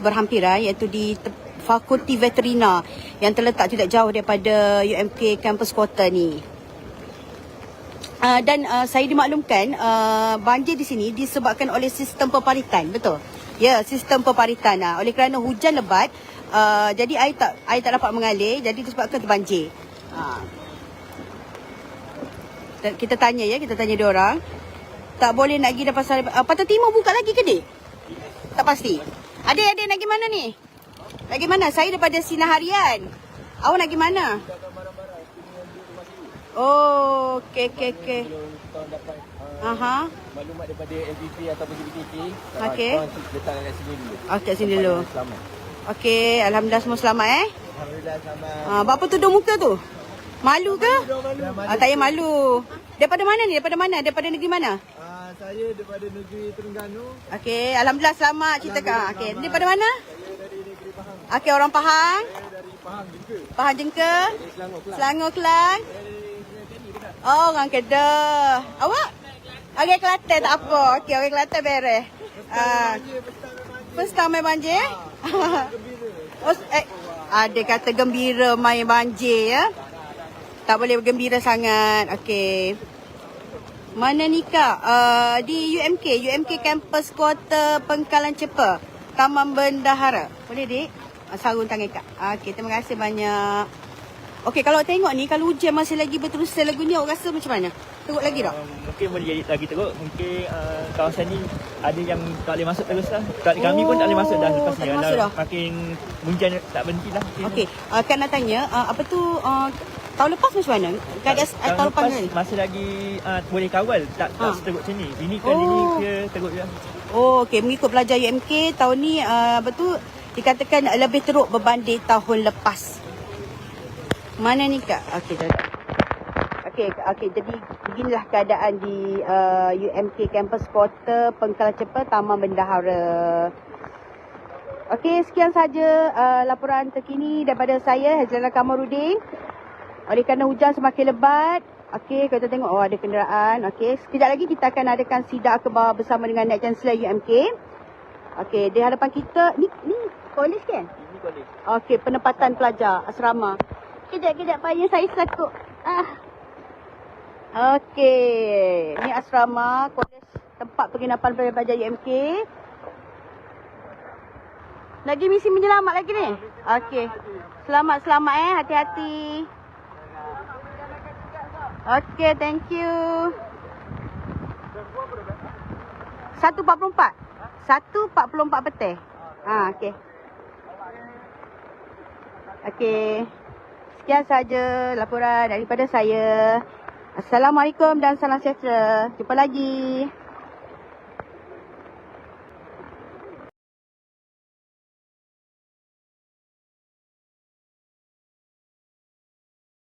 berhampiran iaitu di Fakulti Veterina yang terletak tidak jauh daripada UMK kampus kota ni. Uh, dan uh, saya dimaklumkan uh, banjir di sini disebabkan oleh sistem peparitan, betul? Ya, sistem peparitan. Uh, oleh kerana hujan lebat, uh, jadi air tak air tak dapat mengalir, jadi disebabkan terbanjir. Uh. Kita tanya ya, kita tanya dia orang. Tak boleh nak pergi dah pasal uh, Pantai Timur buka lagi ke dik? Tak pasti. Adik, adik nak pergi mana ni? Nak pergi mana? Saya daripada Sinar Harian. Awak nak pergi mana? Oh, okey okey okey. Uh, Aha. maklumat daripada LPP ataupun JBTK, Okey. letak kat sini dulu. Okey sini dulu. Selamat. Okey, alhamdulillah semua selamat eh. Alhamdulillah selamat. Ha, buat apa tudung muka tu? Malu ke? Ah, tak payah malu. Daripada mana ni? Daripada mana? Daripada negeri mana? Saya daripada negeri Terengganu. Okey, alhamdulillah selamat cerita kak. Okey, daripada mana? Okey, orang Pahang. Dari Pahang juga. Pahang Jengke. Selangor Kelang. Selangor Kelang. Oh, orang Kedah. Awak? Okey, Kelantan tak apa. Okey, orang Kelantan beres. Ah, first time main banjir? oh, eh, ada kata gembira main banjir ya. Tak boleh bergembira sangat. Okey. Mana ni kak? Uh, di UMK, UMK Campus Quarter Pengkalan Cepa. Taman Bendahara. Boleh dik? Ah, Sarung tangan kak. Okey, terima kasih banyak. Okey, kalau tengok ni, kalau hujan masih lagi berterusan lagu ni, awak rasa macam mana? Teruk lagi tak? Um, mungkin boleh jadi lagi teruk. Mungkin uh, kawasan ni ada yang tak boleh masuk terus lah. Kat kami pun tak boleh masuk dah Oh, lepas tak ni. boleh masuk dah. Makin hujan tak berhenti lah. Okey, uh, kan nak tanya, uh, apa tu, uh, tahun lepas macam mana? Keadaan uh, tahun lepas ni? masih lagi uh, boleh kawal. Tak, tak Ha. seteruk macam ni. Ini kan Oh. ini dia teruk je. Oh, okey. Mengikut pelajar UMK, tahun ni uh, apa tu, dikatakan lebih teruk berbanding tahun lepas. Mana ni kak? Okey, dah. Okey, okey. Jadi beginilah keadaan di uh, UMK Campus Quarter Pengkalan Cepa Taman Bendahara. Okey, sekian saja uh, laporan terkini daripada saya Hazrana Kamarudin. Oleh kerana hujan semakin lebat, okey kita tengok oh ada kenderaan. Okey, sekejap lagi kita akan adakan sidang akhbar bersama dengan Naib Chancellor UMK. Okey, di hadapan kita ni ni kolej kan? Ini boleh. Okey, penempatan pelajar asrama. Kejap, kejap payah saya sakut. Ah. Okey, ni asrama kolej tempat penginapan pelajar UMK. Lagi misi menyelamat lagi ni? Okey. Selamat-selamat eh, hati-hati. Okey, thank you. 1.44. 1.44 petang. Ha, okey. Okey. Sekian saja laporan daripada saya. Assalamualaikum dan salam sejahtera. Jumpa lagi.